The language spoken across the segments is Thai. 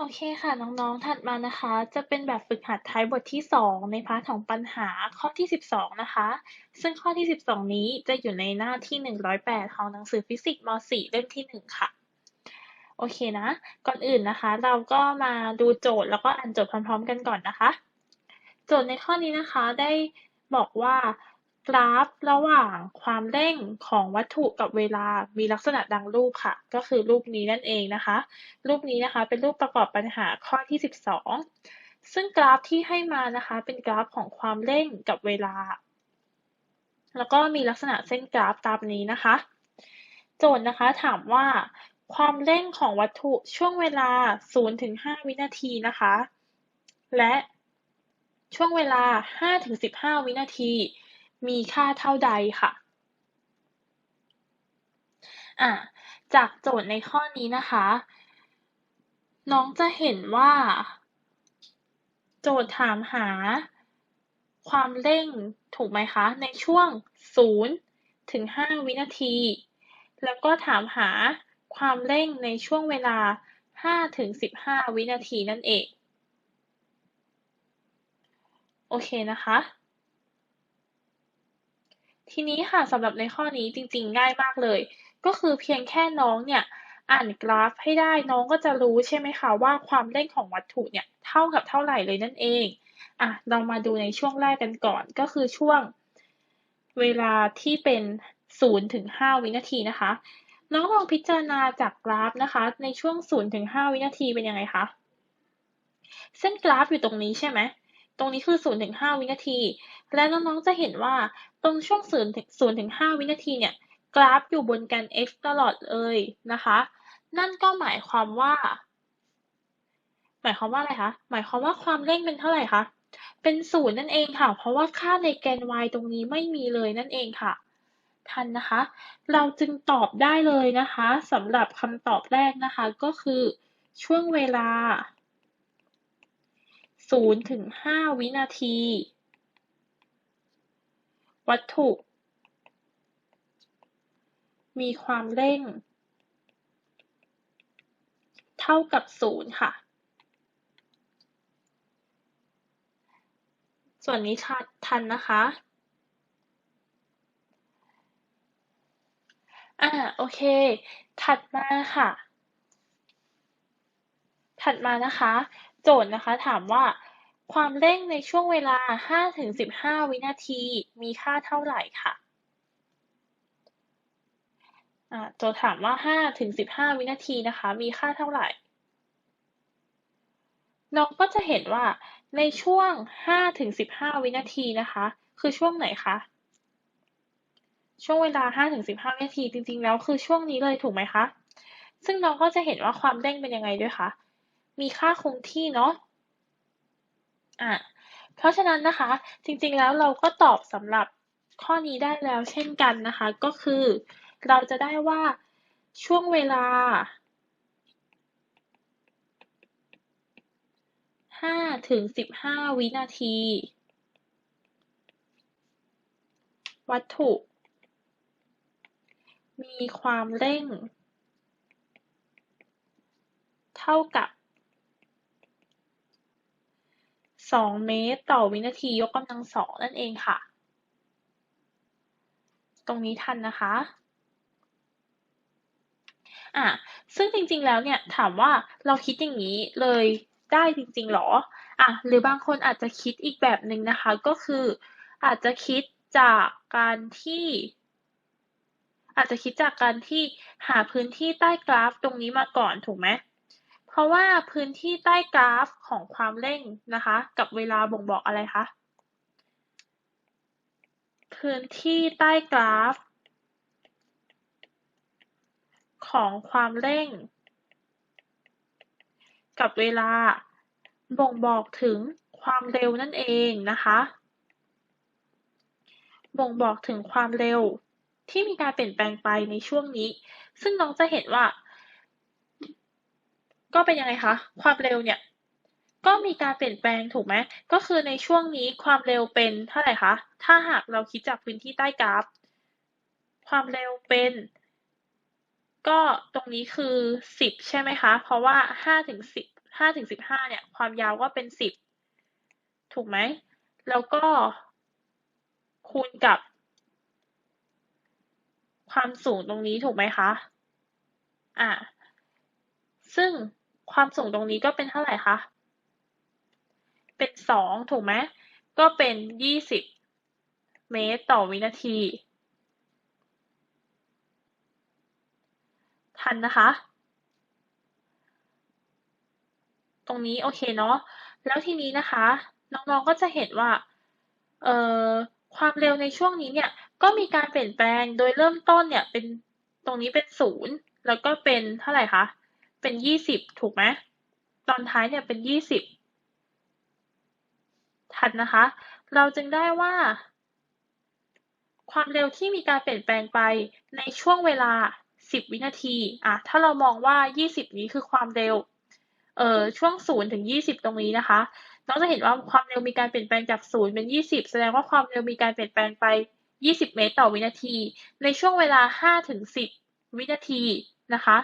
โอเคค่ะ น้องๆ ถัดมานะคะ จะเป็นแบบฝึกหัดท้ายบทที่ 2 ในพาร์ทของปัญหาข้อที่ 12 นะคะ ซึ่งข้อที่ 12 นี้จะอยู่ในหน้าที่ 108 ของหนังสือฟิสิกส์ม .4 เล่มที่ 1 ค่ะ โอเคนะ ก่อนอื่นนะคะ เราก็มาดูโจทย์แล้วก็อ่านโจทย์พร้อมๆ กันก่อนนะคะ โจทย์ในข้อนี้นะคะได้บอกว่า กราฟระหว่างความเร่งของวัตถุกับเวลา มีลักษณะดังรูปค่ะ ก็คือรูปนี้นั่นเองนะคะ รูปนี้นะคะเป็นรูปประกอบปัญหาข้อที่ 12 ซึ่งกราฟที่ให้มานะคะ เป็นกราฟของความเร่งกับเวลา แล้วก็มีลักษณะเส้นกราฟตามนี้นะคะ โจทย์นะคะถามว่า ความเร่งของวัตถุช่วงเวลา 0-5 วินาทีนะคะ และช่วงเวลา 5-15 วินาที มีค่าเท่าใดค่ะ อะจากโจทย์ในข้อนี้นะคะ น้องจะเห็นว่า โจทย์ถามหา ความเร่งถูกไหมคะ ในช่วง 0 ถึง 5 วินาที แล้วก็ถามหาความเร่งในช่วงเวลา 5 ถึง 15 วินาทีนั่นเอง โอเคนะคะ ทีนี้ค่ะสำหรับในข้อนี้จริงๆ ง่ายมากเลย ก็คือเพียงแค่น้องเนี่ยอ่านกราฟให้ได้น้องก็จะรู้ใช่ไหมคะว่าความเร่งของวัตถุเนี่ยเท่ากับเท่าไหร่เลยนั่นเองอะเรามาดูในช่วงแรกกันก่อนก็คือช่วงเวลาที่เป็น0ถึง5วินาทีนะคะน้องลองพิจารณาจากกราฟนะคะ ในช่วง0ถึง5วินาทีเป็นยังไงคะเส้นกราฟอยู่ตรงนี้ใช่ไหม ตรงนี้คือ0ถึง5วินาที และน้องๆ จะเห็นว่าตรงช่วง 0-5 วินาทีเนี่ย กราฟอยู่บนแกน x ตลอดเลยนะคะ นั่นก็หมายความว่า หมายความว่าอะไรคะ หมายความว่าความเร่งเป็นเท่าไหร่คะ เป็นศูนย์นั่นเองค่ะ เพราะว่าค่าในแกน y ตรงนี้ไม่มีเลยนั่นเองค่ะ ทันนะคะ เราจึงตอบได้เลยนะคะสำหรับคำตอบแรกนะคะ ก็คือช่วงเวลา 0ถึง5วินาที วัตถุ มีความเร่ง เท่ากับ0ค่ะ ส่วนนี้ทันนะคะอ่าโอเค ถัดมาค่ะ ถัดมานะคะ โจทย์นะคะถามว่า ความเร่งในช่วงเวลา 5-15 วินาทีมีค่าเท่าไหร่ค่ะโจทย์ถามว่า 5-15 วินาทีนะคะ มีค่าเท่าไหร่น้องก็จะเห็นว่าในช่วง 5-15 วินาทีนะคะ คือช่วงไหนคะช่วงเวลา 5-15 วินาทีจริงๆ แล้วคือช่วงนี้เลยถูกไหมคะ ซึ่งน้องก็จะเห็นว่าความเร่งเป็นยังไงด้วยคะ มีค่าคงที่เนาะอะเพราะฉะนั้นนะคะ จริงๆแล้วเราก็ตอบสำหรับข้อนี้ได้แล้วเช่นกันนะคะ ก็คือเราจะได้ว่าช่วงเวลา5ถึง15วินาที วัตถุ มีความเร่ง เท่ากับ สองเมตรต่อวินาทียกกำลังสองนั่นเองค่ะ ตรงนี้ทันนะคะอะซึ่งจริงๆแล้วเนี่ยถามว่าเราคิดอย่างนี้เลยได้จริงๆหรออะหรือบางคนอาจจะคิดอีกแบบหนึ่งนะคะก็คืออาจจะคิดจากการที่ อาจจะคิดจากการที่หาพื้นที่ใต้กราฟตรงนี้มาก่อนถูกไหม ราะว่าพื้นที่ใต้กราฟของความเร่งนะคะ กับเวลาบ่งบอกอะไรคะพื้นที่ใต้กราฟ ของความเร่ง กับเวลาบ่งบอกถึงความเร็วนั่นเองนะคะ บ่งบอกถึงความเร็วที่มีการเปลี่ยนแปลงไปในช่วงนี้ ซึ่งน้องจะเห็นว่า ก็เป็นยังไงคะ ความเร็วเนี่ย ก็มีการเปลี่ยนแปลงถูกไหม ก็คือในช่วงนี้ความเร็วเป็นเท่าไหร่คะ ถ้าหากเราคิดจากพื้นที่ใต้กราฟ ความเร็วเป็น ก็ตรงนี้คือสิบใช่ไหมคะ เพราะว่าห้าถึงสิบห้าถึงสิบห้าเนี่ย ความยาวก็เป็นสิบถูกไหม แล้วก็คูณกับ ความสูงตรงนี้ถูกไหมคะ อ่าซึ่ง ความสูงตรงนี้ก็เป็นเท่าไหร่คะ เป็นสองถูกไหม ก็เป็นยี่สิบเมตรต่อวินาที ทันนะคะ ตรงนี้โอเคเนาะ แล้วทีนี้นะคะ น้องๆก็จะเห็นว่า เอ่อ ความเร็วในช่วงนี้เนี่ย ก็มีการเปลี่ยนแปลง โดยเริ่มต้นเนี่ยเป็นตรงนี้เป็นศูนย์ แล้วก็เป็นเท่าไหร่คะ เป็นยี่สิบถูกไหมตอนท้ายเนี่ยเป็นยี่สิบทันนะคะ เราจึงได้ว่า ความเร็วที่มีการเปลี่ยนแปลงไปในช่วงเวลา 10 วินาทีอะถ้าเรามองว่า 20 นี้คือความเร็วเอ่อช่วง 0 ถึง 20 ตรงนี้นะคะน้องจะเห็นว่าความเร็วมีการเปลี่ยนแปลงจาก 0 เป็น 20 แสดงว่าความเร็วมีการเปลี่ยนแปลงไป 20 เมตรต่อวินาที ในช่วงเวลา 5 ถึง 10 วินาทีนะคะ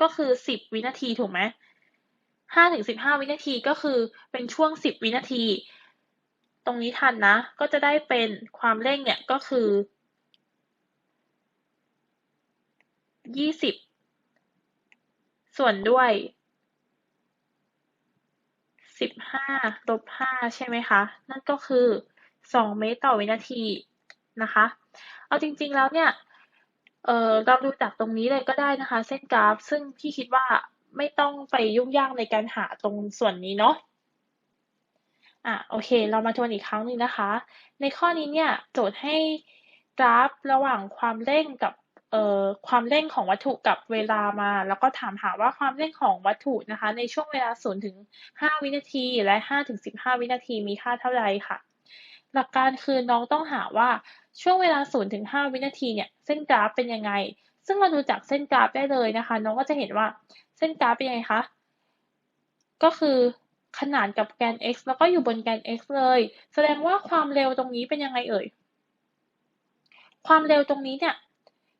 ก็คือ10วินาทีถูกไหม5ถึง15วินาทีก็คือเป็นช่วง10วินาที ตรงนี้ทันนะ ก็จะได้เป็นความเร่งเนี่ยก็คือ20ส่วนด้วย15ลบ5ใช่ไหมคะ นั่นก็คือ2เมตรต่อวินาทีนะคะ เอาจริงๆแล้วเนี่ย เอ่อเราดูจากตรงนี้เลยก็ได้นะคะ เส้นกราฟ ซึ่งพี่คิดว่าไม่ต้องไปยุ่งยากในการหาตรงส่วนนี้เนาะอะโอเค เรามาทวนอีกครั้งหนึ่งนะคะ ในข้อนี้เนี่ยโจทย์ให้กราฟระหว่างความเร่งกับเอ่อความเร่งของวัตถุกับเวลามา แล้วก็ถามหาว่าความเร่งของวัตถุนะคะ ในช่วงเวลา0ถึง5วินาที และ5ถึง15 วินาทีมีค่าเท่าไรค่ะ หลักการคือน้องต้องหาว่าช่วงเวลา0ถึง5วินาทีเนี่ยเส้นกราฟเป็นยังไง ซึ่งเราดูจากเส้นกราฟได้เลยนะคะ น้องก็จะเห็นว่าเส้นกราฟเป็นยังไงคะ ก็คือขนานกับแกน x แล้วก็อยู่บนแกน x เลย แสดงว่าความเร็วตรงนี้เป็นยังไงเอ่ย ความเร็วตรงนี้เนี่ย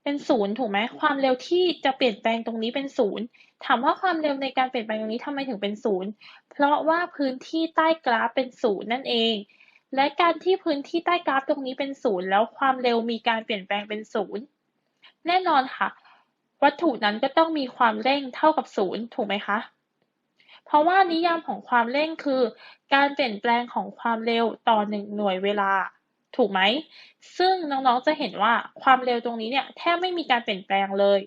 เป็นศูนย์ถูกไหมความเร็วที่จะเปลี่ยนแปลงตรงนี้เป็นศูนย์ถามว่าความเร็วในการเปลี่ยนแปลงตรงนี้ทำไมถึงเป็นศูนย์เพราะว่าพื้นที่ใต้กราฟเป็นศูนย์นั่นเอง และการที่พื้นที่ใต้กราฟตรงนี้เป็นศูนย์แล้วความเร็วมีการเปลี่ยนแปลงเป็นศูนย์แน่นอนค่ะ วัตถุนั้นก็ต้องมีความเร่งเท่ากับศูนย์ถูกไหมคะ เพราะว่านิยามของความเร่งคือ การเปลี่ยนแปลงของความเร็วต่อหนึ่งหน่วยเวลา ถูกไหม ซึ่งน้องๆจะเห็นว่าความเร็วตรงนี้เนี่ยแทบไม่มีการเปลี่ยนแปลงเลย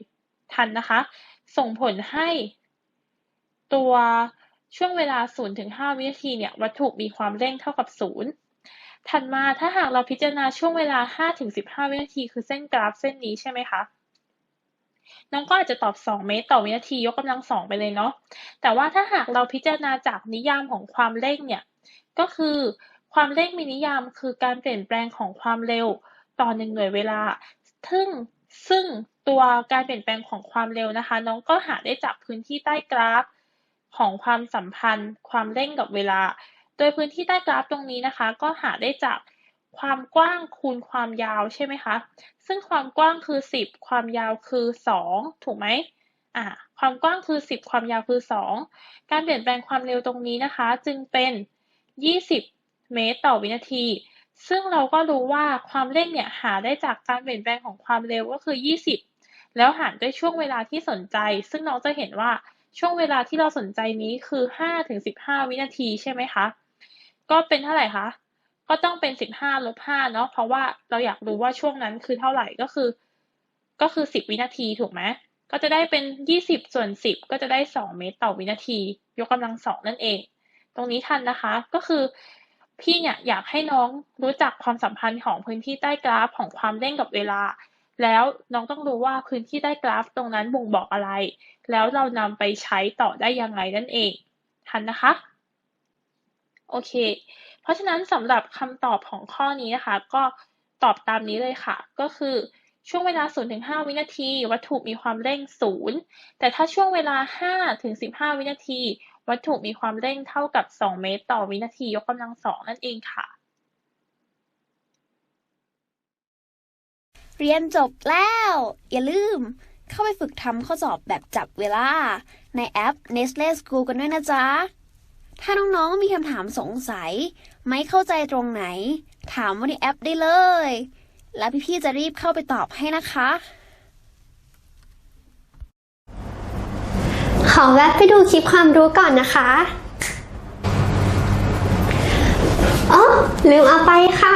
ทันนะคะ ส่งผลให้ ตัวช่วงเวลา0ถึง5วินาทีเนี่ยวัตถุมีความเร่งเท่ากับ 0 ถัดมาถ้าหากเราพิจารณาช่วงเวลา5ถึง15 วินาทีคือเส้นกราฟเส้นนี้ใช่ไหมคะน้องก็อาจจะตอบ 2 เมตรต่อวินาทียกกำลังสองไปเลยเนาะ แต่ว่าถ้าหากเราพิจารณาจากนิยามของความเร่งเนี่ย ก็คือความเร่งมีนิยามคือการเปลี่ยนแปลงของความเร็วต่อหนึ่งหน่วยเวลา ซึ่งซึ่งตัวการเปลี่ยนแปลงของความเร็วนะคะ น้องก็หาได้จากพื้นที่ใต้กราฟของความสัมพันธ์ ความเร่งกับเวลา โดยพื้นที่ใต้กราฟตรงนี้นะคะ ก็หาได้จากความกว้างคูณความยาวใช่ไหมคะ ซึ่งความกว้างคือ 10 ความยาวคือ 2 ถูกไหมอ่าความกว้างคือ 10 ความยาวคือ 2 การเปลี่ยนแปลงความเร็วตรงนี้นะคะ จึงเป็น 20 เมตรต่อวินาที ซึ่งเราก็รู้ว่าความเร่งเนี่ยหาได้จากการเปลี่ยนแปลงของความเร็วก็คือ 20 แล้วหารด้วยช่วงเวลาที่สนใจ ซึ่งน้องจะเห็นว่าช่วงเวลาที่เราสนใจนี้คือ5ถึง15 วินาทีใช่ไหมคะ ก็เป็นเท่าไหร่คะ ก็ต้องเป็น15ลบ5เนาะ เพราะว่าเราอยากรู้ว่าช่วงนั้นคือเท่าไหร่ ก็คือ ก็คือ10วินาทีถูกไหม ก็จะได้เป็น20ส่วน10ก็จะได้2เมตรต่อวินาที ยกกำลังสองนั่นเอง ตรงนี้ทันนะคะ ก็คือพี่เนี่ยอยากให้น้องรู้จักความสัมพันธ์ของพื้นที่ใต้กราฟของความเร่งกับเวลา แล้วน้องต้องรู้ว่าพื้นที่ใต้กราฟตรงนั้นบ่งบอกอะไร แล้วเรานำไปใช้ต่อได้ยังไงนั่นเอง ทันนะคะ โอเค เพราะฉะนั้นสำหรับคำตอบของข้อนี้นะคะ ก็ตอบตามนี้เลยค่ะ ก็คือช่วงเวลา 0-5 วินาที วัตถุมีความเร่ง 0 แต่ถ้าช่วงเวลา 5-15 วินาที วัตถุมีความเร่งเท่ากับ 2 เมตร ต่อวินาทียกกำลังสองนั่นเองค่ะ เรียนจบแล้ว อย่าลืม เข้าไปฝึกทำข้อสอบแบบจับเวลา ในแอป Nestle School กันด้วยนะจ๊ะ ถ้าน้องๆมีคำถามสงสัย ไม่เข้าใจตรงไหน ถามว่าในแอปได้เลย แล้วพี่ๆจะรีบเข้าไปตอบให้นะคะ ขอแวะไปดูคลิปความรู้ก่อนนะคะอ๋อลืมเอาไปค่ะ